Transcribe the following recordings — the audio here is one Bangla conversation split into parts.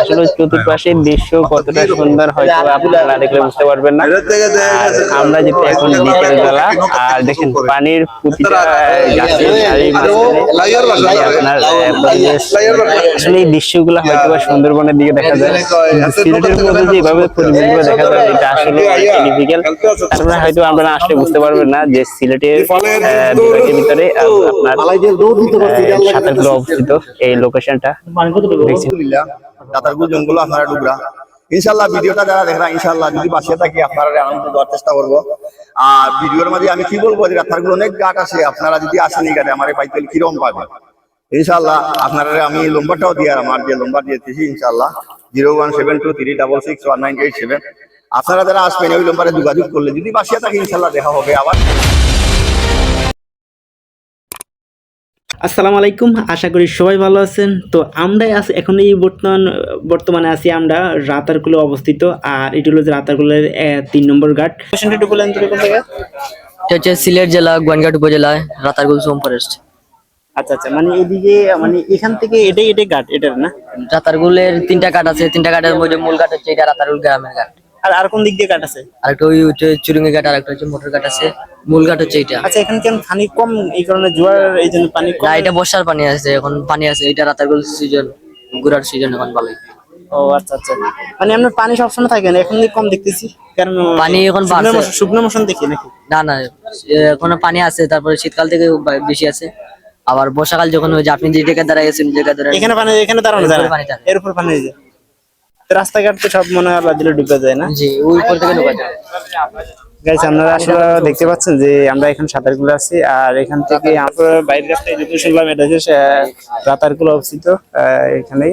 আসলে চতুর্পাশের দৃশ্য কতটা সুন্দর হয়তো আপনারা দেখলে বুঝতে পারবেন না। আর আমরা যেহেতু এখন বিকেল বেলা আর দেখেন পানির প্রতিটা আপনার আসলে এই দৃশ্যগুলো হয়তো বা সুন্দরবনের দিকে দেখা যায়। সিলেটের মধ্যে যেভাবে পরিবেশগুলো দেখা যায়। এটা আসলে ডিফিকাল্ট তারপরে হয়তো আপনারা আসলে বুঝতে পারবেন না যে সিলেটের আহ, ভিতরে আপনার সাঁতারগুলো অবস্থিত। এই লোকেশনটা দেখছি। দাতারগুল জঙ্গল আপনারা ডুবরা। ইনশাল্লাহ ভিডিওটা যারা দেখরা ইনশাল্লাহ যদি বাসে থাকি আপনারা আনন্দ দেওয়ার চেষ্টা করব। আর ভিডিওর মাঝে আমি কি বলব, যে রাতারগুল অনেক গাট আছে, আপনারা যদি আসেন এই আমার পাইতে কিরম পাবে? ইনশাল্লাহ আপনারা আমি নম্বরটাও দিয়ে আমার যে নম্বর দিয়েছি ইনশাল্লাহ zero one seven two three double six one nine eight seven. আপনারা যারা আসবেন, ওই নম্বরে যোগাযোগ করলে, যদি বাসিয়া থাকে ইনশাল্লাহ দেখা হবে আবার। আসসালামু আলাইকুম আশা করি সবাই ভালো আছেন। তো আমরাই আছি এখন এই বর্তমান বর্তমানে আছি আমরা রাতারকুলে অবস্থিত আর এটি হলো যে রাতারকুলের আহ, তিন নম্বর ঘাট। এটা হচ্ছে সিলেট জেলা গোয়ানঘাট উপজেলায় রাতারগুল সোম ফরেস্ট। আচ্ছা আচ্ছা মানে এদিকে মানে এখান থেকে এটাই এটাই ঘাট এটার না? রাতারগুলের তিনটা ঘাট আছে তিনটা ঘাটের মধ্যে মূল ঘাট হচ্ছে এটা রাতারগুল গ্রামের ঘাট। আর আর কোন দিক দিয়ে ঘাট আছে? আর একটা ওই হচ্ছে চুরুঙ্গি ঘাট আর একটা হচ্ছে মোটর ঘাট আছে। মূল ঘাট হচ্ছে এটা আচ্ছা এখানে কেন পানি কম? এই কারণে জোয়ার এই জন্য পানি কম? না এটা বর্ষার পানি আছে। এখন পানি আছে এটা রাতারগুল সিজন ঘোরার সিজন এখন ভালোই ও আচ্ছা আচ্ছা। মানে আপনার পানি সবসময় থাকে না? এখন কম দেখতেছি? কারণ পানি এখন শুকনো। মৌসুম- দেখি নাকি? না না এখন পানি আছে। তারপরে শীতকাল থেকে বেশি আছে। আবার বর্ষাকাল যখন ওই যে আপনি যে জায়গায় দাঁড়ায় আছেন জায়গায় দাঁড়ায় এখানে পানি এখানে দাঁড়ানো যায়। এর উপর পানি যায়। রাস্তাঘাট তো সব মনে হয় আল্লাহ দিলে ডুবে যায় না? জি ওই উপর থেকে ঢোকা যায়। গাইস আপনারা আসলে দেখতে পাচ্ছেন যে আমরা এখানে সাঁতারগুলো আছি আর এখান থেকে আমরা বাইরের রাস্তায় যেতে শুনলাম এটা হচ্ছে রাতারগুলো অবস্থিত এখানে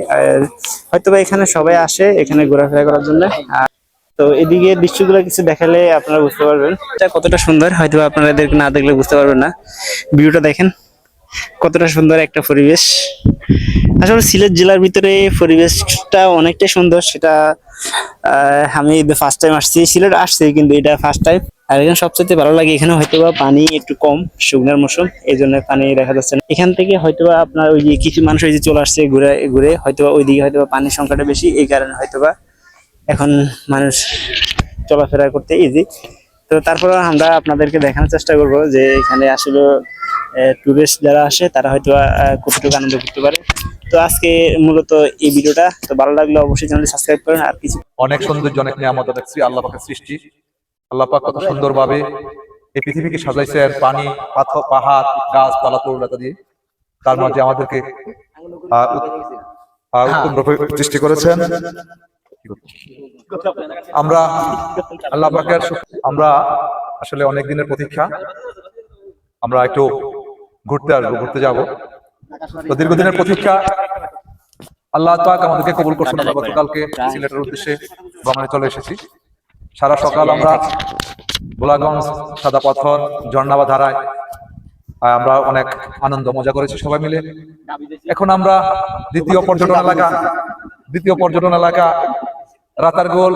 হয়তো বা এখানে সবাই আসে এখানে ঘোরাফেরা করার জন্য। তো এদিকে দৃশ্যগুলো কিছু দেখালে আপনারা বুঝতে পারবেন। এটা কতটা সুন্দর হয়তো আপনারা আপনাদের না দেখলে বুঝতে পারবেন না। ভিউটা দেখেন কতটা সুন্দর একটা পরিবেশ। আসলে সিলেট জেলার ভিতরে পরিবেশটা অনেকটাই সুন্দর, সেটা আমি ফার্স্ট টাইম আসছি। সিলেট আসছি, কিন্তু এটা ফার্স্ট টাইম আর এখানে সবচেয়ে ভালো লাগে, এখানে হয়তো বা পানি একটু কম, শুকনার মৌসুম এই জন্য পানি দেখা যাচ্ছে না। এখান থেকে হয়তো বা আপনার ওই কিছু মানুষ ওই যে চলে আসছে ঘুরে ঘুরে হয়তো বা ওইদিকে হয়তো বা পানির সংখ্যাটা বেশি, এই কারণে হয়তো বা এখন মানুষ চলাফেরা করতে ইজি তো তারপর আমরা আপনাদেরকে দেখানোর চেষ্টা করব যে এখানে আসলে টুরিস্ট যারা আসে, তারা হয়তো কতটুকু আনন্দ করতে পারে। তো আজকে মূলত এই ভিডিওটা। তো ভালো লাগলে, অবশ্যই চ্যানেলটি সাবস্ক্রাইব করেন। আর কিছু অনেক সৌন্দর্য, অনেক নিয়ামত সৃ- আল্লাহ পাকের সৃষ্টি। আল্লাহ পাক কত সুন্দরভাবে এই পৃথিবীকে সাজাইছেন পানি, পাথর, পাহাড় গাছপালা তরুণতা দিয়ে তার মাঝে আমাদেরকে সৃষ্টি করেছেন। আমরা আল্লাহ আমরা আসলে অনেক দিনের প্রতীক্ষা। আমরা একটু ঘুরতে আসব, ঘুরতে যাব। তো দীর্ঘদিনের প্রতীক্ষা, আল্লাহ পাক আমাদেরকে কবুল করছেন। গতকালকে সিলেটের উদ্দেশ্যে ভ্রমণে চলে এসেছি। সারা সকাল আমরা গোলাগঞ্জ সাদা পাথর ঝর্ণা বা ধারায় আমরা অনেক আনন্দ, মজা করেছি সবাই মিলে। এখন আমরা দ্বিতীয় পর্যটন এলাকা, দ্বিতীয় পর্যটন এলাকা, রাতারগোল,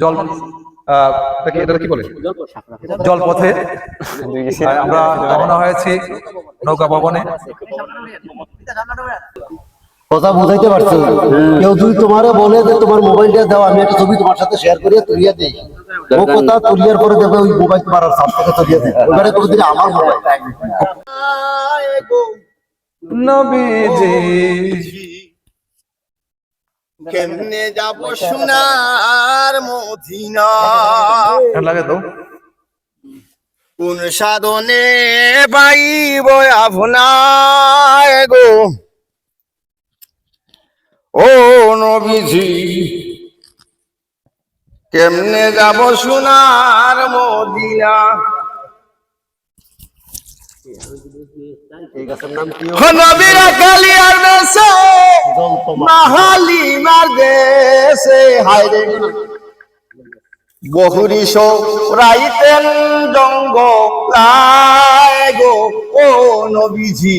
জল আহ, এটা কি- বলে? জলপথে। আমরা রওনা হয়েছি নৌকা ভবনে। কথা বুঝাইতে পারছ? কেউ যদি তোমারে বলে যে তোমার মোবাইলটা দাও আমি একটা ছবি তোমার সাথে শেয়ার করিয়ে তুলিয়ে দিই। ও কথা তুলিয়ার পরে ওই মোবাইল তোমার আর সাত তুলিয়ে দিই ওইবারে করে দিলে আমার মোবাইল নবীজি। কেমনে যাব সোনার মদিনা? লাগে তো? কোন সাধনে পাইব আপনায় গো? ও নবীজি কেমনে যাব সোনার মদিনা? নবীরা কালিয়ার দেশে মাহালি দেশে রাইতেন জঙ্গ গো, ও নবীজি,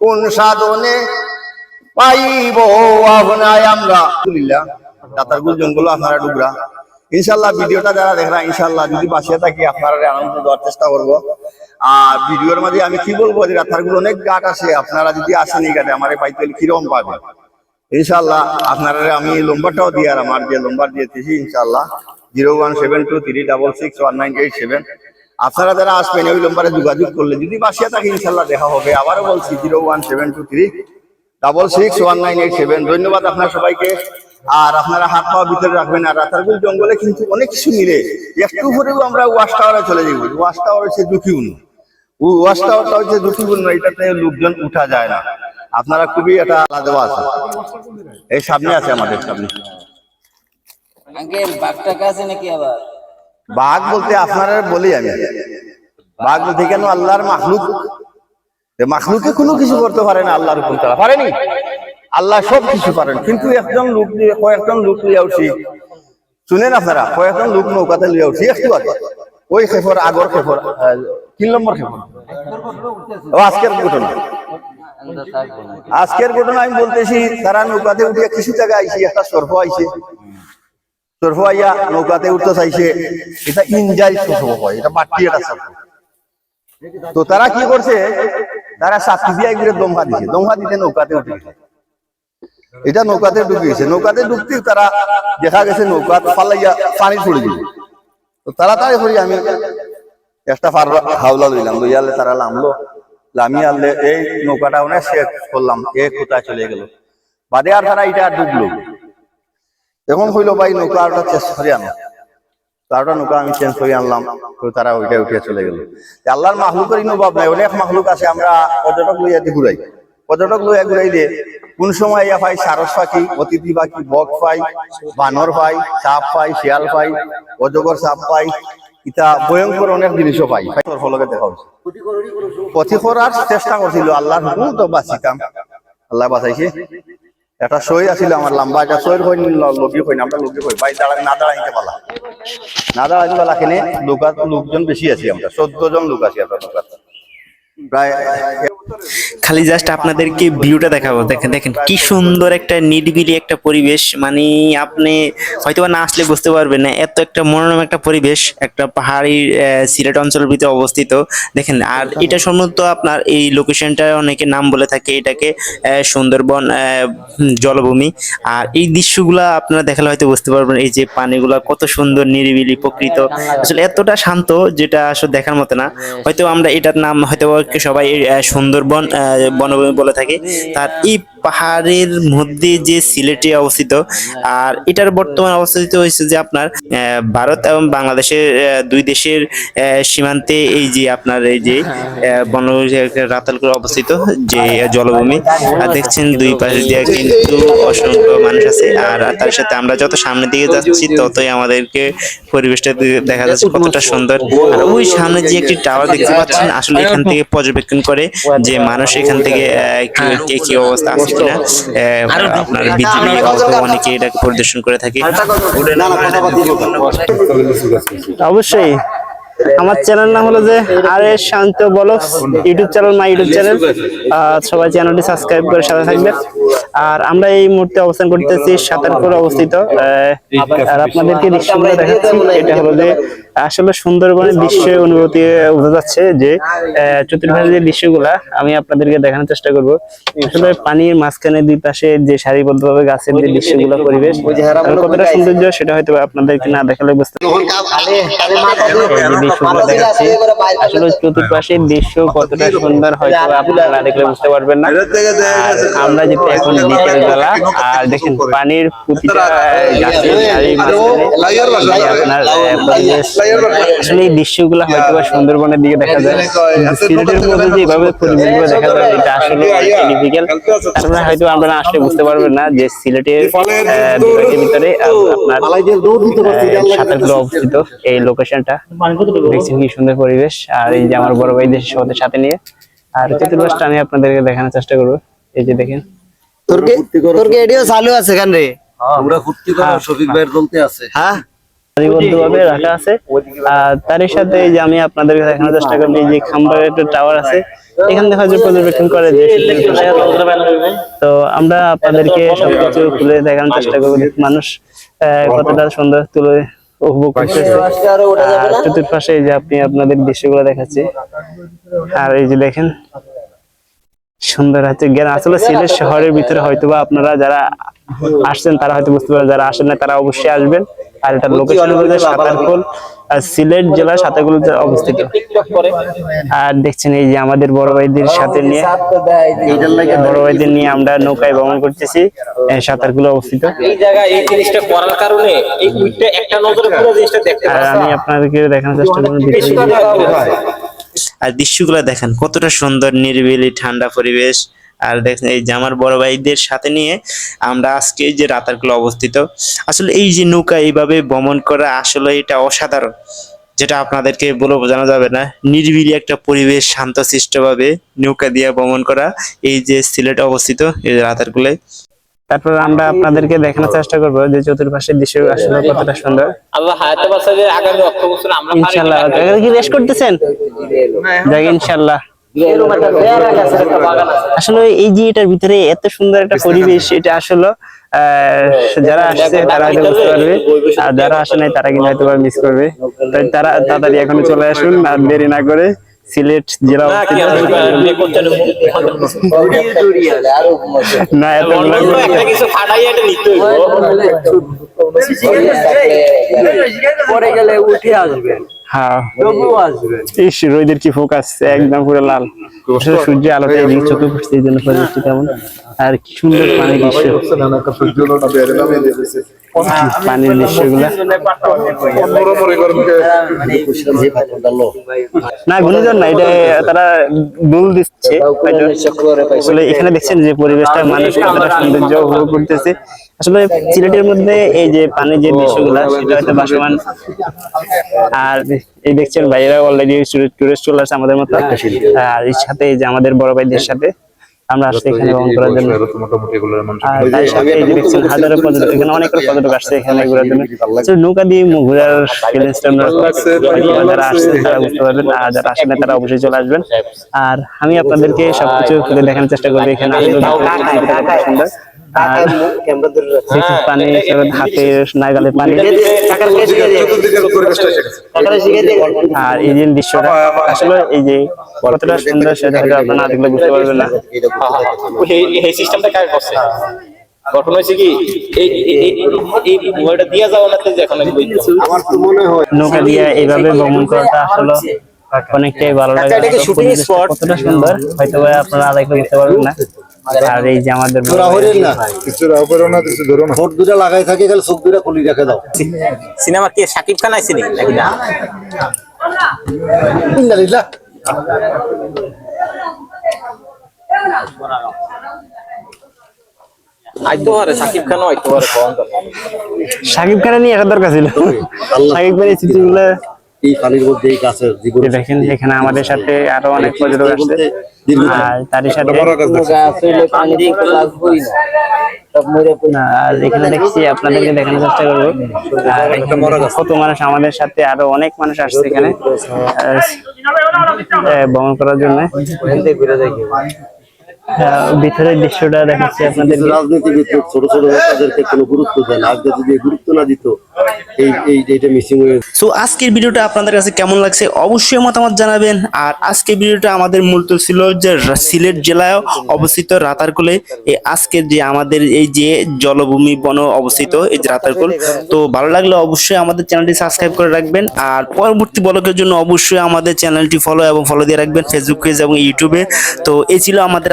কোন সাধনে পাইব আপনায় আমরা? আলহামদুলিল্লাহ দাতারগুল জঙ্গল, আপনারা ডুবরা। ইনশাল্লাহ ভিডিওটা যারা দেখরা ইনশাল্লাহ যদি বাসিয়ে থাকি, আপনারা আনন্দ দেওয়ার চেষ্টা করব। আর ভিডিওর মাঝে আমি কি বলব যে রাতারগুল অনেক গাট আছে, আপনারা যদি আসেন এই গাটে আমার পাইতে কিরম পাবে ইনশাল্লাহ আপনারা আমি নম্বরটাও দিয়ে আর আমার যে নম্বর দিয়েছি ইনশাল্লাহ zero one seven two three double six one nine eight seven আপনারা যারা আসবেন, ওই নম্বরে যোগাযোগ করলে যদি বাসিয়া থাকে ইনশাল্লাহ দেখা হবে। আবারও বলছি zero one seven two three double six one nine eight seven ধন্যবাদ আপনার সবাইকে। আর আপনারা হাত পাওয়া ভিতরে রাখবেন আর রাতারগুল জঙ্গলে কিন্তু অনেক কিছু মিলে। একটু পরেও আমরা ওয়াশ টাওয়ারে চলে যাব। ওয়াশ টাওয়ার হচ্ছে ঝুঁকিপূর্ণ ওয়াশ টাওয়ারটা হচ্ছে ঝুঁকিপূর্ণ এটাতে লোকজন উঠা যায় না। আপনারা খুবই এটা আলাদা আছে এই সামনে আছে আমাদের সামনে। বাঘ বলতে আপনারা বলি আমি। বাঘ বলতে কেন আল্লাহর মাখলুক? মাখলুকে কোনো কিছু করতে পারে না আল্লাহর হুকুম ছাড়া। পারেনি? আল্লাহ সব কিছু পারেন। কিন্তু একজন লোক নিয়ে কয়েকজন লোক লিয়ে উঠছি। শুনেন আপনারা কয়েকজন লোক নৌকাতে লিয়ে উঠছি। একটু আগে ওই খেফর আগর খেফর তিন নম্বর খেফর। ও আজকের ঘটনা। আজকের ঘটনা আমি বলতেছি, তারা নৌকাতে উঠে কিছু জায়গায় আইসি একটা সর্ফ আইছে। সর্ফ আইয়া নৌকাতে উঠতে চাইছে, এটা ইনজাই সর্ফ হয়, এটা বাটি এটা সর্ফ। তো তারা কি করছে, তারা সাথী দিয়ে ঘুরে দমহা দিছে দমহা দিতে নৌকাতে উঠে এটা নৌকাতে গেছে, নৌকাতে ঢুকতে তারা দেখা গেছে নৌকা ফালাইয়া পানি ছড়ে দিল তো তাড়াতাড়ি করে আমি, একটা ফার হাওলা লইলাম লইয়ালে তারা নামলো। লামি আনলে এই নৌকাটা অনেক শেষ করলাম, এ কোথায় চলে গেল। বাদে আর তারা এটা ডুবলো। এখন হইল ভাই নৌকা ওটা চেঞ্জ করে আনো। তারটা নৌকা আমি চেঞ্জ করে আনলাম তারা ওইটা উঠে চলে গেল। আল্লাহর মাহলুকের ইনোভাব নাই অনেক মাহলুক আছে, আমরা পর্যটক লইয়া দিয়ে ঘুরাই। পর্যটক লইয়া ঘুরাইলে কোন সময় ইয়া পাই, সারস পাখি অতিথি পাখি বক পাই, বানর পাই, সাপ পাই, শিয়াল পাই, অজগর সাপ পাই ইটা ভয়ঙ্কর অনেক জিনিসও পাই। পথি করার চেষ্টা করছিল, আল্লাহর হুকুম তো বাঁচিতাম। আল্লাহ বাঁচাইছে। একটা সই আছিল আমার লম্বা একটা সইর হই লগি না আমরা না দাঁড়াইতে পালা। না দাঁড়াইতে পালা কেনে লোকজন বেশি আছি আমরা, চোদ্দ জন লোক আছি আমরা লোকাত প্রায় খালি জাস্ট আপনাদেরকে ভিউটা দেখাবো। দেখেন দেখেন, কি সুন্দর একটা নিরিবিলি একটা পরিবেশ। মানে আপনি হয়তো না আসলে বুঝতে পারবেন না, এত একটা মনোরম একটা পরিবেশ, একটা পাহাড়ি সিলেট অঞ্চলের ভিতরে অবস্থিত। দেখেন, আর এটা সম্ভবত আপনার এই লোকেশনটা অনেকে নাম বলে থাকে, এটাকে সুন্দরবন জলভূমি। আর এই দৃশ্যগুলা আপনারা দেখালে হয়তো বুঝতে পারবেন, এই যে পানিগুলা কত সুন্দর, নিরিবিলি, প্রকৃত। আসলে এতটা শান্ত, যেটা আসলে দেখার মতো না। হয়তো আমরা এটার নাম হয়তো বা সবাই সুন্দরবন বনভূমি বলে থাকে। তার এই পাহাড়ের মধ্যে যে সিলেটে অবস্থিত, আর এটার বর্তমান অবস্থিত হয়েছে যে আপনার ভারত এবং বাংলাদেশের দুই দেশের সীমান্তে এই যে আপনার এই যে বনভূমি রাতালপুর অবস্থিত, যে জলভূমি। আর দেখছেন দুই পাশে দিয়ে কিন্তু অসংখ্য মানুষ আছে, আর তার সাথে আমরা যত সামনের দিকে যাচ্ছি, ততই আমাদেরকে পরিবেশটা দেখা যাচ্ছে কতটা সুন্দর। আর ওই সামনে যে একটি টাওয়ার দেখতে পাচ্ছেন, আসলে এখান থেকে পর্যবেক্ষণ করে যে মানুষ এখান থেকে আহ, কি- কে কি অবস্থা আছে কিনা। আহ, আপনার বিজেপি অনেকে এটাকে পরিদর্শন করে থাকে। অবশ্যই। আমার চ্যানেল নাম হলো যে R S Shanto blog YouTube channel my YouTube channel সবাই চ্যানেলটি সাবস্ক্রাইব করে সাথে থাকবেন। আর আমরা এই মুহূর্তে অবস্থান করতেছি সাতারপুর অবস্থিত। আর আপনাদেরকে দৃশ্যগুলো দেখাচ্ছি এটা হলো যে আসলে সুন্দরবনের দৃশ্য অনুভূতি বোঝা যাচ্ছে যে চতুর্পাশে যে দৃশ্যগুলা আমি আপনাদেরকে দেখানোর চেষ্টা করব। আসলে পানির মাঝখানে দুই পাশে যে সারিবদ্ধভাবে গাছের যে দৃশ্যগুলো পরিবেশ কতটা সৌন্দর্য সেটা হয়তো আপনাদেরকে না দেখালে বুঝতে যে দৃশ্যগুলো দেখাচ্ছি। আসলে চতুর্পাশের দৃশ্য কতটা সুন্দর হয়তো আপনারা দেখলে বুঝতে পারবেন না। আর আমরা যেতে এখন বিকেল বেলা আর দেখেন পানির প্রতিটা আপনার আহ, পরিবেশ আসলে এই দৃশ্যগুলো হয়তো বা সুন্দরবনের দিকে দেখা যায়। সিলেটের মধ্যে যে এভাবে পরিবেশগুলো দেখা যায় এটা আসলে হয়তো আপনারা আসলে বুঝতে পারবেন না যে সিলেটের ভিতরে আপনার সাঁতারগুলো অবস্থিত এই লোকেশনটা দেখছেন কি সুন্দর পরিবেশ। আর এই যে আমার বড় ভাই দেশের সাথে সাথে নিয়ে। আর চতুর্পাশটা আমি আপনাদেরকে দেখানোর চেষ্টা করব। এই যে দেখেন। তোর কি তোর কি এডিও চালু আছে কেন রে? তোমরা ফুর্তি করো শফিক ভাইয়ের চলতে আছে। হ্যাঁ। সারিবদ্ধভাবে রাখা আছে। আর তারই সাথে এই যে আমি আপনাদেরকে দেখানোর চেষ্টা করব এই যে খাম্বার একটা টাওয়ার আছে। এখান থেকে হয়তো পর্যবেক্ষণ করে যে তো আমরা আপনাদেরকে সবকিছু খুলে দেখানোর চেষ্টা করব। মানুষ আহ, কতটা সুন্দর তুলে চতুর্পাশে এই যে আপনি আপনাদের দৃশ্যগুলো দেখাচ্ছি। আর এই যে দেখেন সুন্দর হচ্ছে জ্ঞান। আসলে সিলেট শহরের ভিতরে হয়তোবা আপনারা যারা আসছেন তারা হয়তো বুঝতে পারবেন যারা আসেন না তারা অবশ্যই আসবেন। আর এটা লোকেশন সাতারকুল আর সিলেট জেলার সাতারকুল অবস্থিত। আর দেখছেন এই যে আমাদের বড় ভাইদের সাথে নিয়ে বড় ভাইদের নিয়ে আমরা নৌকায় ভ্রমণ করতেছি এই অবস্থিত। এই জায়গায় এই জিনিসটা করার কারণে এই উইটটা একটা নজরে পুরো জিনিসটা দেখতে আর আমি আপনাদেরকে দেখানোর চেষ্টা করব হয় আর দৃশ্যগুলো দেখেন কতটা সুন্দর নিরিবিলি ঠান্ডা পরিবেশ। আর দেখেন এই যে আমার বড় ভাইদের সাথে নিয়ে আমরা আজকে যে রাতারগুলো অবস্থিত। আসলে এই যে নৌকা এইভাবে ভ্রমণ করা আসলে এটা অসাধারণ যেটা আপনাদেরকে বলে বোঝানো যাবে না। নিরিবিলি একটা পরিবেশ শান্তশিষ্টভাবে নৌকা দিয়ে ভ্রমণ করা এই যে সিলেটে অবস্থিত এই যে রাতারগুলে তারপর আমরা আপনাদেরকে দেখানোর চেষ্টা করব যে চতুর্পাশের দৃশ্য আসলে কতটা সুন্দর। আল্লাহ হায়াতে বাসা যে আগামী অক্ট বছর আমরা পারি। ইনশাল্লাহ কি রেস্ট করতেছেন? যাক ইনশাল্লাহ আসলে এই যে এটার ভিতরে এত সুন্দর একটা পরিবেশ এটা আসলে আহ, যারা আসছে তারা হয়তো বুঝতে পারবে আর যারা আসে নাই তারা কিন্তু হয়তো মিস করবে। তাই তারা তাড়াতাড়ি এখন চলে আসুন আর দেরি না করে। সিলেট জেলা না এত কিছু ফাটাই এটা নিতে হইব। পরে গেলে উঠে আসবে। হ্যাঁ। ইস রোদের কি ফোকাস? একদম পুরো লাল। সূর্যের আলোটা এদিকে চোখে পড়ছে এই জন্য পরিবেশটা তেমন। আর কি সুন্দর পানি দৃশ্য। পানির দৃশ্যগুলা না গুণিজন না এটা তারা দুল দিচ্ছে। আসলে এখানে দেখছেন যে পরিবেশটা মানুষ কতটা সৌন্দর্য উপভোগ করতেছে। আসলে সিলেটের মধ্যে এই যে পানির যে দৃশ্যগুলা সেটা হয়তো ভাসমান আর এই দেখছেন ভাইয়েরা অলরেডি টুরিস্ট চলে আসছে আমাদের মতো। আর এর সাথে এই যে আমাদের বড় ভাইদের সাথে। আমরা আসছি এখানে ভ্রমণ করার জন্য। মোটামুটি আর তার সাথে এই যে দেখছেন হাজারো পর্যটক। এখানে অনেক পর্যটক আসছে এখানে ঘোরার জন্য। নৌকা দিয়ে ঘোরার ফিলিংসটা যারা আসছে তারা বুঝতে পারবেন। আর যারা আসেন না তারা অবশ্যই চলে আসবেন। আর আমি আপনাদেরকে সবকিছু খুলে দেখানোর চেষ্টা করব এখানে। আসলে আর দেখুন পানি এবার হাতে পানি। আর এই যে দৃশ্যটা আসলে এই যে কতটা সুন্দর সেটা হয়তো আপনারা দেখলে বুঝতে পারবেন না। এই- এই সিস্টেমটা কাজ করছে? গঠন হয়েছে কি? এই এই- এই- এই- এই ওইটা দিয়া যাওয়া না তো যে এখন আমি বলছি। নৌকা দিয়ে এইভাবে ভ্রমণ করাটা আসলে অনেকটাই ভালো লাগে। spot? কতটা সুন্দর হয়তো আপনারা আরেকটু বুঝতে পারবেন না। আর এই যে আমাদের ধরো না। ঠোঁট দুটা লাগাই থাকে খালি চোখ দুটা খুলি রেখে দাও। সিনেমা কি? সাকিব খান আইছে নাকি? নাকি না। ইন্দালিল্লাহ আইতো পারে সাকিব খানও আইতো পারে সাকিব খানের নিয়ে আসার দরকার ছিল। সাকিব খানের চিত্রগুলো এই পানির মধ্যে এই গাছের জীবন দেখেন এখানে আমাদের সাথে আরও অনেক পর্যটক আসছে আর তারই সাথে আর এখানে দেখছি আপনাদেরকে দেখানোর চেষ্টা করব। আর কত মানুষ আমাদের সাথে আরও অনেক মানুষ আসছে এখানে। আহ, ভ্রমণ করার জন্য। ভিতরের দৃশ্যটা দেখাচ্ছি আপনাদের রাজনীতিবিদ ছোট ছোট কোনো গুরুত্ব দেয় না। আর যদি গুরুত্ব না দিত এই এই এইটা মিসিং হয়ে সো আজকের ভিডিওটা আপনাদের কাছে কেমন লাগছে? অবশ্যই মতামত জানাবেন। আর আজকের ভিডিওটা আমাদের মূলত ছিল যে সিলেট জেলায় অবস্থিত রাতারকুলে এই আজকের যে আমাদের এই যে জলভূমি বন অবস্থিত এই যে রাতারকুল। তো ভালো লাগলে অবশ্যই আমাদের চ্যানেলটি সাবস্ক্রাইব করে রাখবেন। আর পরবর্তী ব্লগের জন্য অবশ্যই আমাদের চ্যানেলটি ফলো এবং ফলো দিয়ে রাখবেন ফেসবুক পেজ এবং ইউটিউবে তো এই ছিল আমাদের